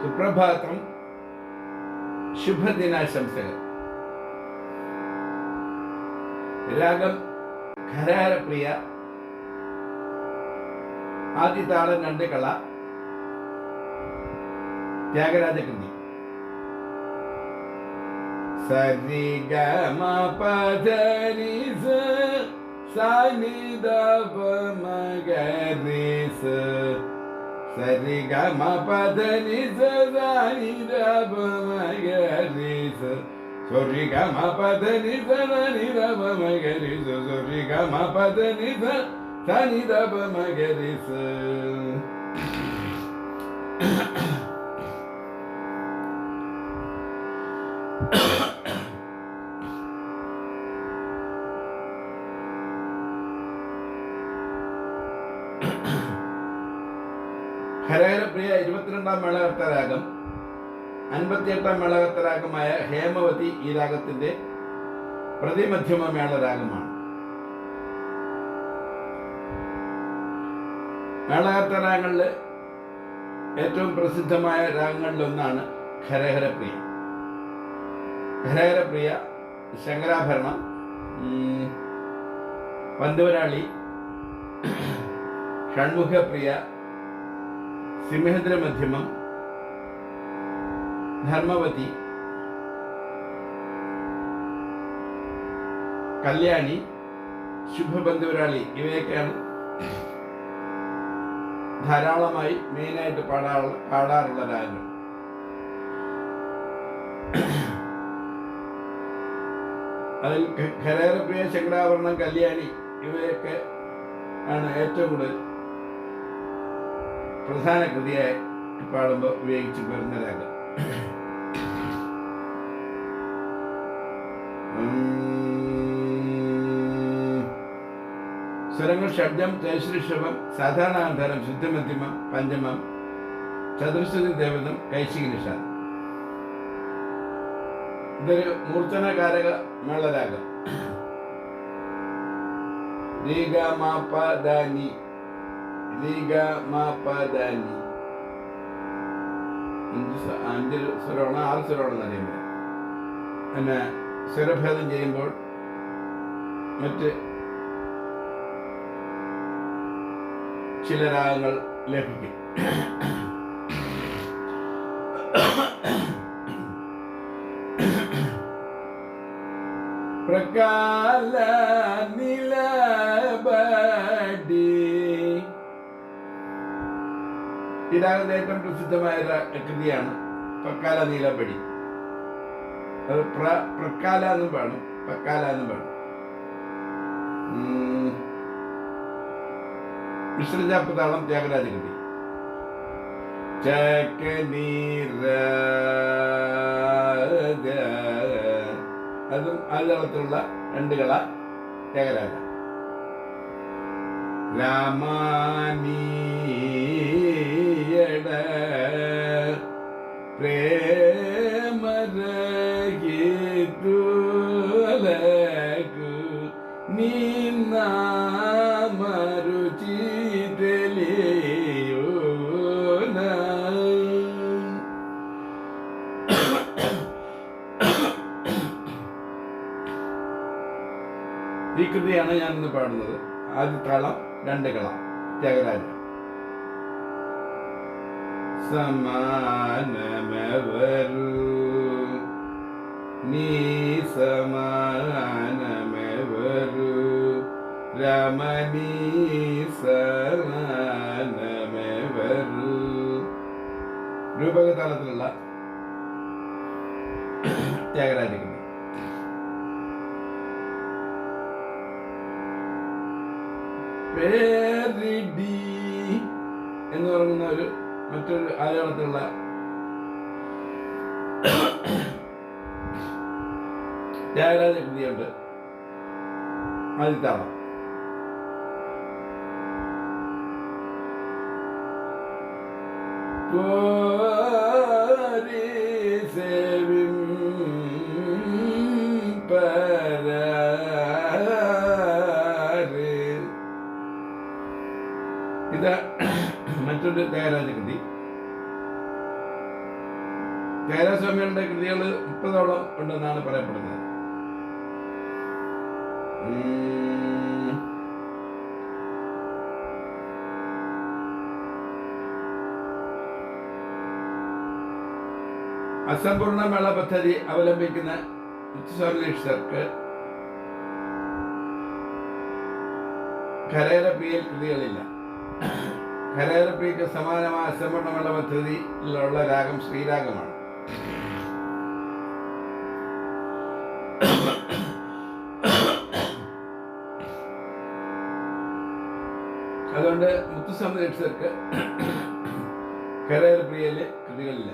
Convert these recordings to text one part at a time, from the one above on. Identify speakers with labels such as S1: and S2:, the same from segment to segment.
S1: സുപ്രഭാതം ശുഭദിനാശംസകൾ. രാഗം ഖരാരപ്രിയ ആദ്യ താളം രണ്ട് കള ത്യാഗരാജകൃതി സരി ഗമ ദപ മഗരി ಸರಿ ಗ ಮ ಪದ ನಿ ಸ ನಿ ರ ಬ ಮ ಗ ರಿ ಸ ಸೊರಿ ಗ ಮ ಪದ ನಿ ಸ ನ ನಿ ರ ಬ ಮ ಗ ರಿ ಸ ಸೊರಿ ಗ ಮ ಪದ ನಿ ಸ ಸ ನಿ ರ ಬ ಮ ಗ ರಿ ಸ ഹരഹരപ്രിയ ഇരുപത്തിരണ്ടാം മേളകർത്തരാഗം അൻപത്തിയെട്ടാം മേളകർത്തരാഗമായ ഹേമവതി ഈ രാഗത്തിന്റെ പ്രതിമധ്യമ മേളരാഗമാണ്. മേളകർത്തരാഗങ്ങളിൽ ഏറ്റവും പ്രസിദ്ധമായ രാഗങ്ങളിലൊന്നാണ് ഖരഹരപ്രിയ. ഖരഹരപ്രിയ ശങ്കരാഭരണം പന്തുവരാളി ഷൺമുഖപ്രിയ സിംഹദ്ര മധ്യമം ധർമ്മവതി കല്യാണി ശുഭബന്ധുവരാളി ഇവയൊക്കെയാണ് ധാരാളമായി മെയിനായിട്ട് പാടാ പാടാറുള്ള രാഗങ്ങൾ. അതിൽ ഖരേറപ്രിയ ശങ്കരാഭരണം കല്യാണി ഇവയൊക്കെ ആണ് ഏറ്റവും കൂടുതൽ പ്രധാന കൃതിയായി പാടുമ്പോൾ ഉപയോഗിച്ച് വരുന്ന രാഗം. സ്വരങ്ങൾ ഷഡ്ജം കൈശ്രീഷഭം സാധാരണ ആധാരം ശുദ്ധമധ്യമം പഞ്ചമം ചതുർശ്രുതി ദേവതം കൈശിക നിഷാദം. ഇതൊരു മൂർത്തനകാരക മേളരാഗം രീഗ ദാനി രീഗ മാപ ദാനി അഞ്ച് അഞ്ച് സ്വരമാണ് ആറ് സ്വരമാണെന്ന് അറിയുന്നത് പിന്നെ സ്വരഭേദം ചെയ്യുമ്പോൾ മറ്റ് ചില രാഗങ്ങൾ ലഭിക്കും. പ്രകാല രാഗത്തെ ഏറ്റവും പ്രസിദ്ധമായ കൃതിയാണ് പക്കാല നീലപ്പടി അത് പ്ര പ്രക്കാല എന്നും പാടും പക്കാല എന്നും പാടും. ഉം. മിശ്രജാപ്പതാളം ത്യാഗരാജ കൃതി. ചക്കനീരാജ അതും ആ രണ്ട് കള ത്യാഗരാജ. രാമാനീയട നിന്നാമരുചി ഈ കൃതിയാണ് ഞാനിന്ന് പാടുന്നത്. ആദ്യ താളം രണ്ട് കളം. ത്യാഗരാജ സമാനമെവരു നീ സമാനമെവരു രമണീ സമാനമെവരു രൂപകതാളത്തിലുള്ള ത്യാഗരാജ ആലോചനത്തിലുള്ള ത്യാഗരാജ കൃതിയുണ്ട് പരാരേ ഇത് മറ്റൊരു ത്യാഗരാജ കൃതി ത്യാഗരാജസ്വാമികളുടെ കൃതികൾ മുപ്പതോളം ഉണ്ടെന്നാണ് പറയപ്പെടുന്നത്. അസമ്പൂർണ മേള പദ്ധതി അവലംബിക്കുന്ന മുത്തുസ്വാമി ദീക്ഷിതർക്ക് കരേരപ്രിയൽ കൃതികളില്ല. കരേരപ്രിയക്ക് സമാനമായ അസമ്പൂർണ മേള പദ്ധതിയിലുള്ള രാഗം ശ്രീരാഗമാണ്. അതുകൊണ്ട് സംരക്ഷകർക്ക് കരയർ പ്രിയയിലെ കൃതികളില്ല.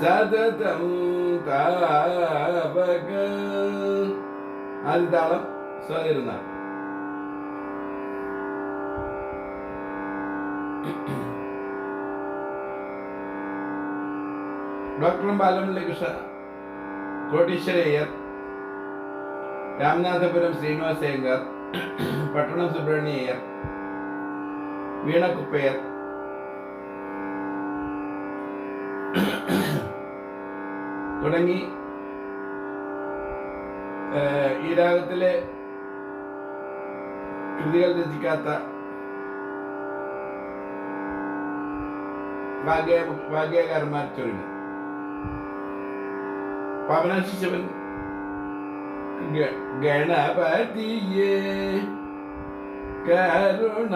S1: സതതം താപക ആദ്യ താളം ഡോക്ടറും ഡോക്ടർ കൃഷ്ണ കോട്ടീശ്വരയ്യർ രാമനാഥപുരം ശ്രീനിവാസയ്യങ്കർ പട്ടണം സുബ്രഹ്മണ്യയ്യർ വീണക്കുപ്പയർ തുടങ്ങി ഏഹ്, ഈ രാഗത്തിലെ കൃതികൾ രചിക്കാത്ത ഭാഗ്യ ഭാഗ്യകാരന്മാർ ചൊരുങ്ങി പവനശിശവൻ ഗ- ഗണപതിയെ കരുണ.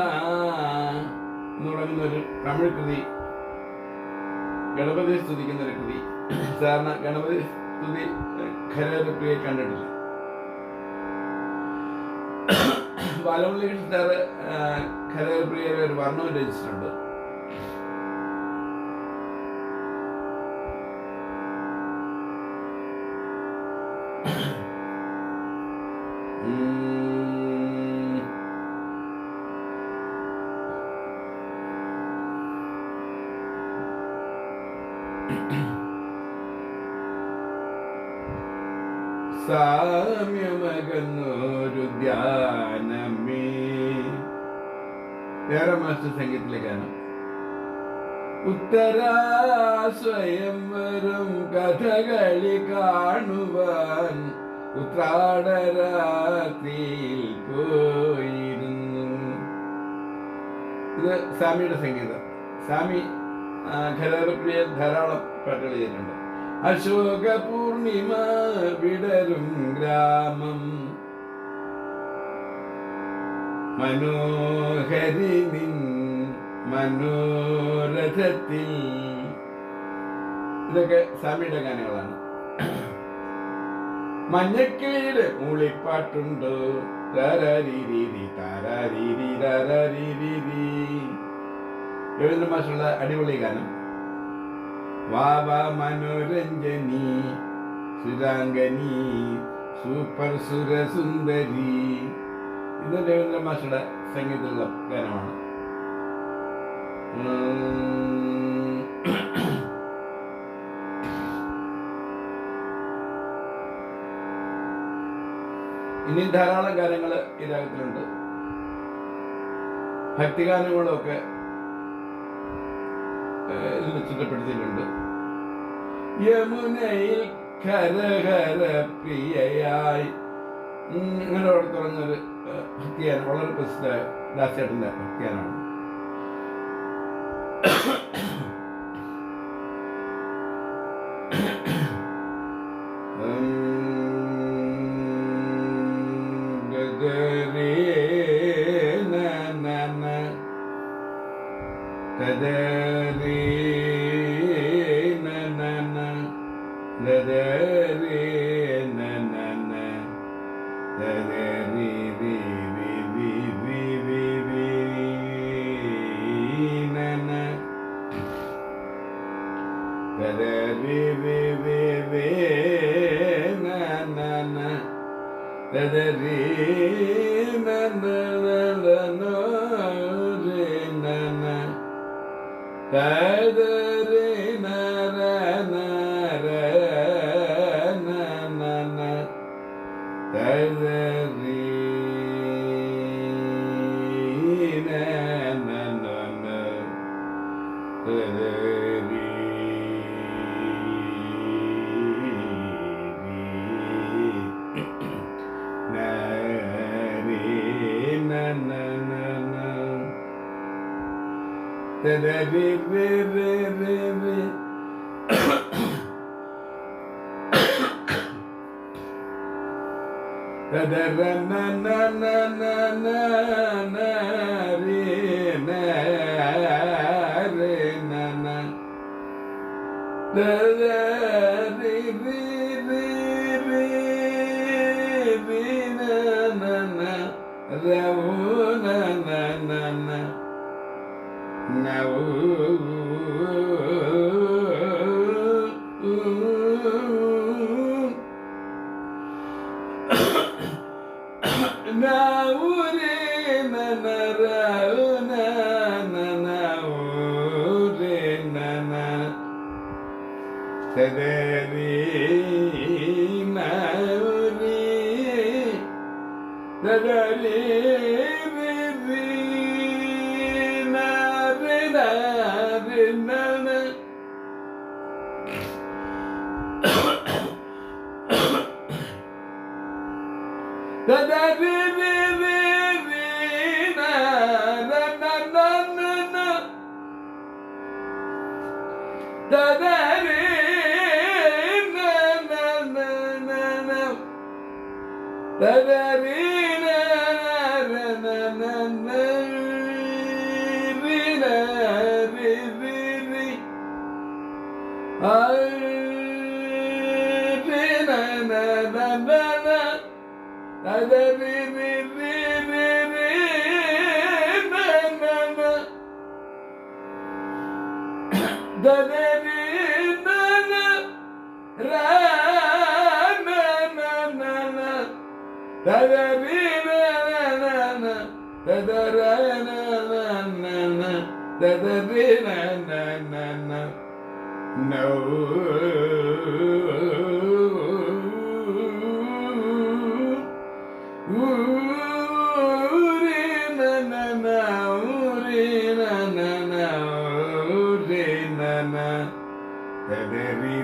S1: എന്ന് തുടങ്ങുന്ന ഒരു തമിഴ് കൃതി. ഗണപതി സ്തുതിക്കുന്ന ഒരു കൃതി. സാധാരണ ഗണപതി സ്തുതി ഖരപ്രിയെ കണ്ടിട്ടില്ല. ബാലമുരളി സാറ് ഖരപ്രിയയുടെ ഒരു വർണം രചിച്ചിട്ടുണ്ട്. സാമ്യമകന്നൊരു മാസ്റ്റർ സംഗീതത്തിലെ ഗാനം ഉത്തരാ സ്വയം വരും കഥകളി കാണുവാൻ ഉത്രാടരാത്രിയിൽ പോയിരുന്നു. ഇത് സ്വാമിയുടെ സംഗീതം. സ്വാമി ഖരപ്രിയ ധാരാളം പാട്ടുകൾ ചെയ്തിട്ടുണ്ട്. അശോക പൂർണിമ വിടരും ഗ്രാമം. മനോഹരി നിൻ മനോരഥത്തിൽ. ഇതൊക്കെ സ്വാമിയുടെ ഗാനങ്ങളാണ്. മഞ്ഞക്കിളിയുടെ മൂളിപ്പാട്ടുണ്ടോ. രവീന്ദ്ര മാഷുള്ള അടിപൊളി ഗാനം. വാവ മനോരഞ്ജനി സുരാംഗനി സൂപ്പർ സുരസുന്ദരി. ഇത് രവീന്ദ്ര മാഷയുടെ സംഗീതമുള്ള ഗാനമാണ്. ഇനി ധാരാളം ഗാനങ്ങൾ ഈ രാഗത്തിലുണ്ട്. ഭക്തിഗാനങ്ങളൊക്കെ ഇതിൽ ചിട്ടപ്പെടുത്തിയിട്ടുണ്ട്. യമുനയിൽ കരഹര പ്രിയയായി. അങ്ങനെ അവിടെ തുടങ്ങുന്നൊരു ഭക്തിയാണ് വളരെ പ്രസിദ്ധ ദാസേട്ടന്റെ ഭക്തിയാനാണ് ഗഗരേ നന da da da da da da da da na na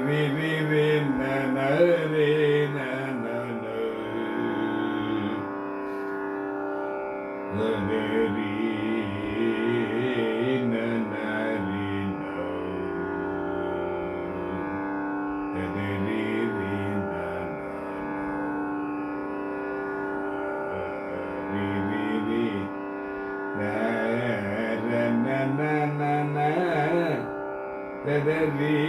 S1: ವಿ ವಿ ವಿ ನ ರೇ ನ ರೇ ರೀ Let that be.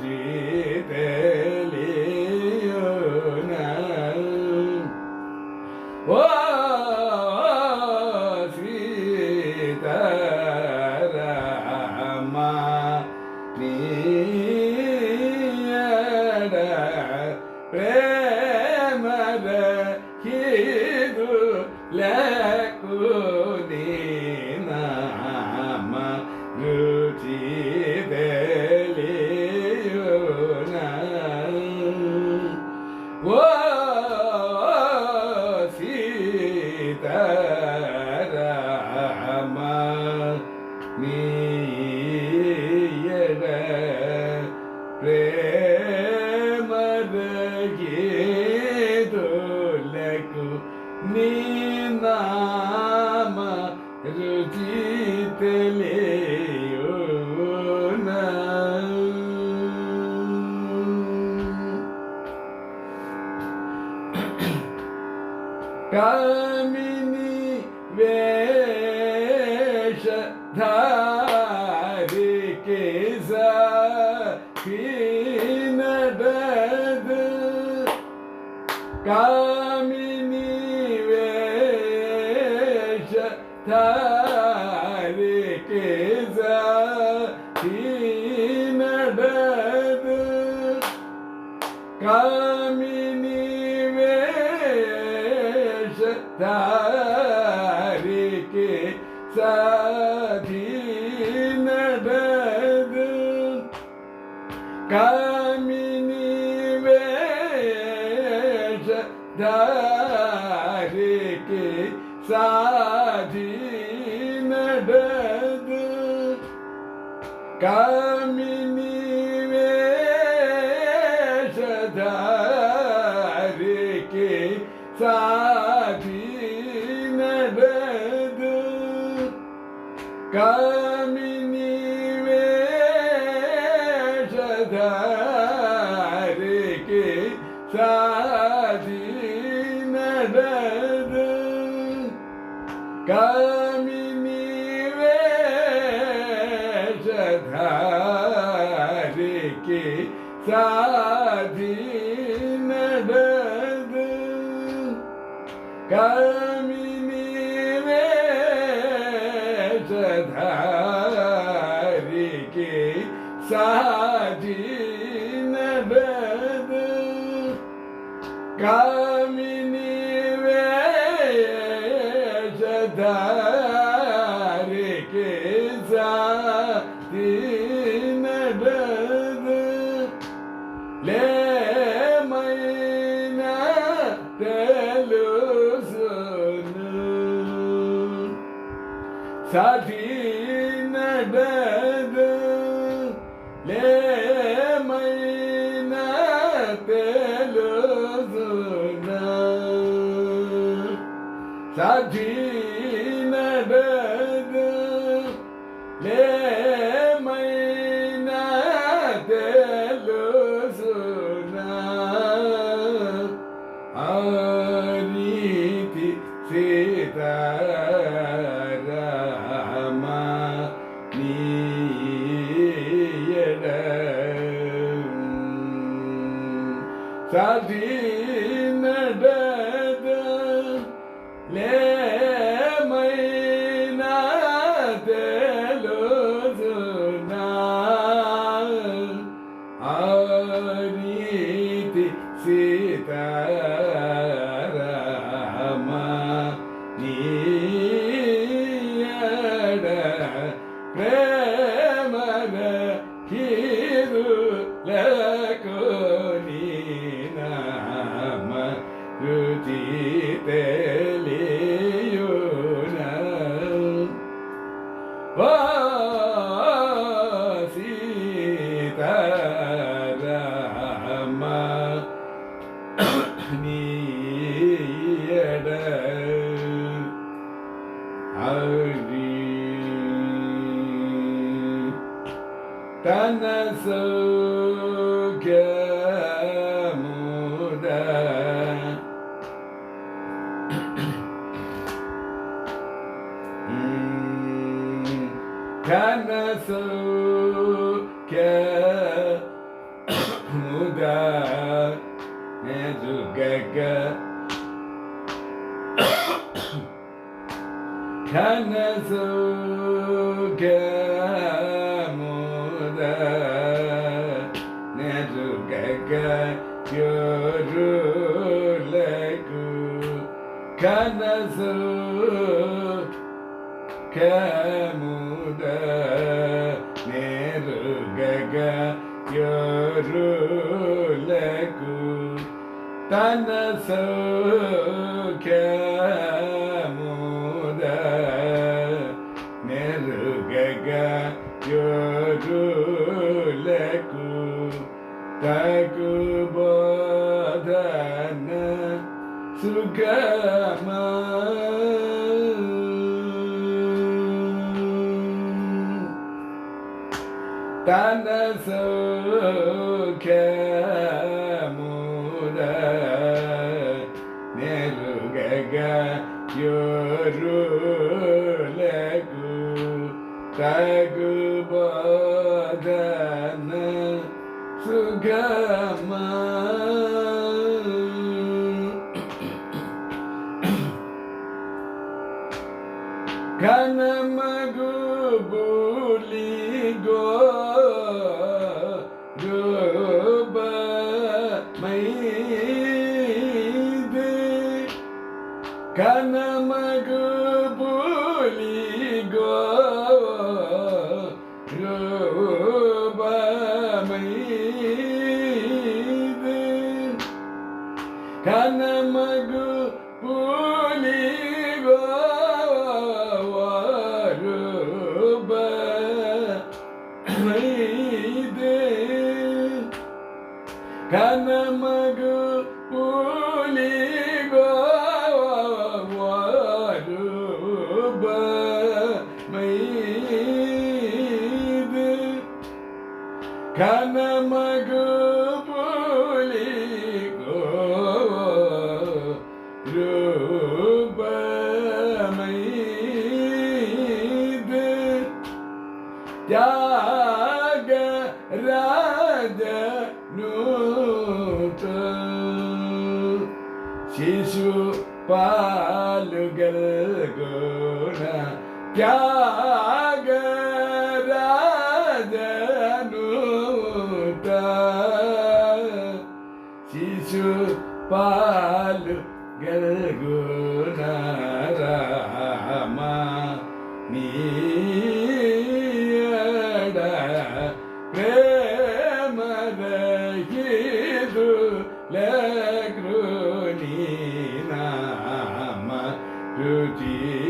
S1: deep in. Yeah. ധരിക്ക് സാധീ നടത് കാ சாதி நடது கமினி வேஷதாரிக்கு சாதி நடது கா ദുഃഖമുട നേരുകയോരുലകു തന സൗഖ്യമുട നേരുകയോരുലകു തകുബോധന സുഖമ ഘനമകു പുലി രൂപമൈത് ത്യാഗ രാജനൂത ശിശു പാലുകൾ ഗുണ ത്യാഗ beauty.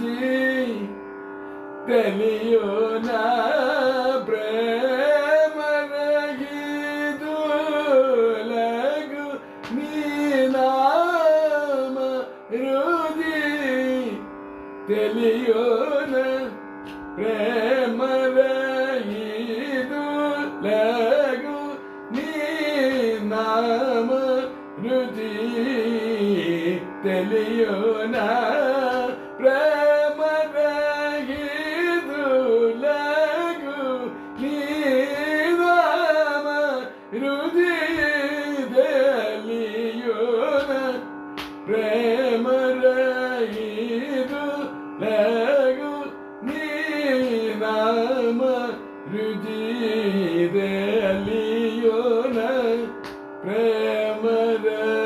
S1: Benji, Beliona, Bra Amen.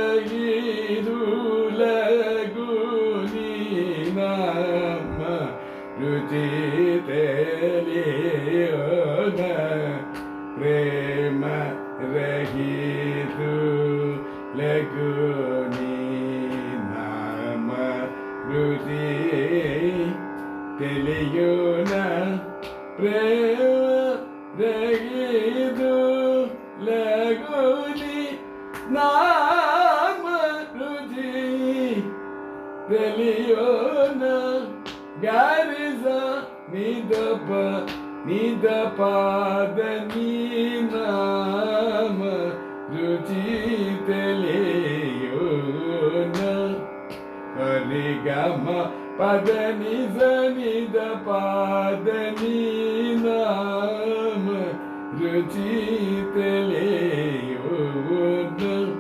S1: ರುಚಿತೆಲೆಯೋದಲ್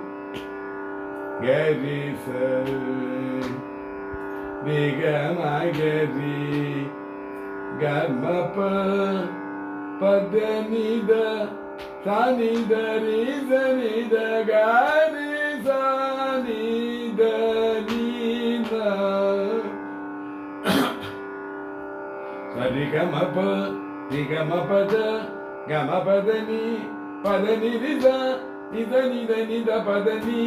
S1: ಗರಿಸ ನಿಗಮಗರಿ ಗಮಪ ಪದ ನಿದ ಸನಿದ ರಿ ಸನಿದ ಗಾರಿ ಸನಿದ ನೀದ ಸರಿಗಮಪ ನಿಗಮಪದ గమ పదని పదని నిద నిద నిద నిద పదని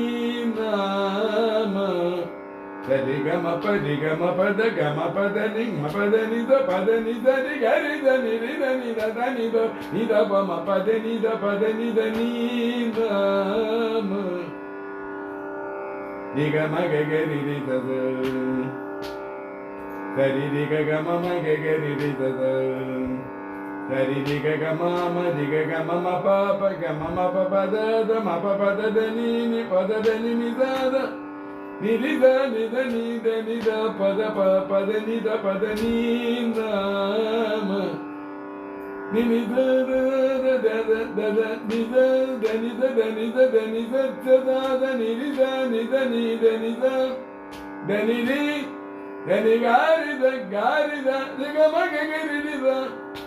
S1: నామ సరి గమ పది గమ పద గమ పద నిమ పద నిద పద నిద ని గరిద నిరిద నిద నిద నిద పమ పద నిద పద నిద నీమ నిగ మగ గరి నిద సరి నిగ గమ మగ గరి నిద रि रि ग माम रि ग मम पाप ग मम पद द म पद द नि नि पद द नि नि द द नि रि द नि द नि द नि द पद प पद नि द पद नि द म नि नि द द द द द द द नि द द नि द द नि द द नि द द द द नि रि द नि द नि द नि द द नि रि द नि ग रि द ग रि द रि ग म ग ग रि रि द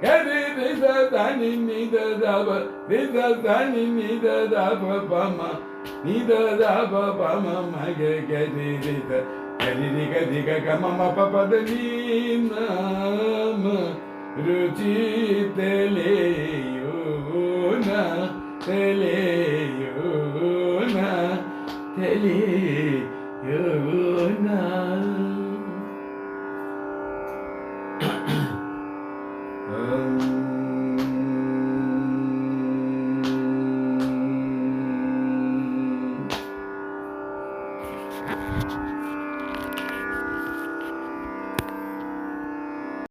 S1: Kari risa tani ni da ba, risa tani ni da ba ba ni da ba ba ma ma ge ge ri ri da, kari ri ga ri ruchi te le yo.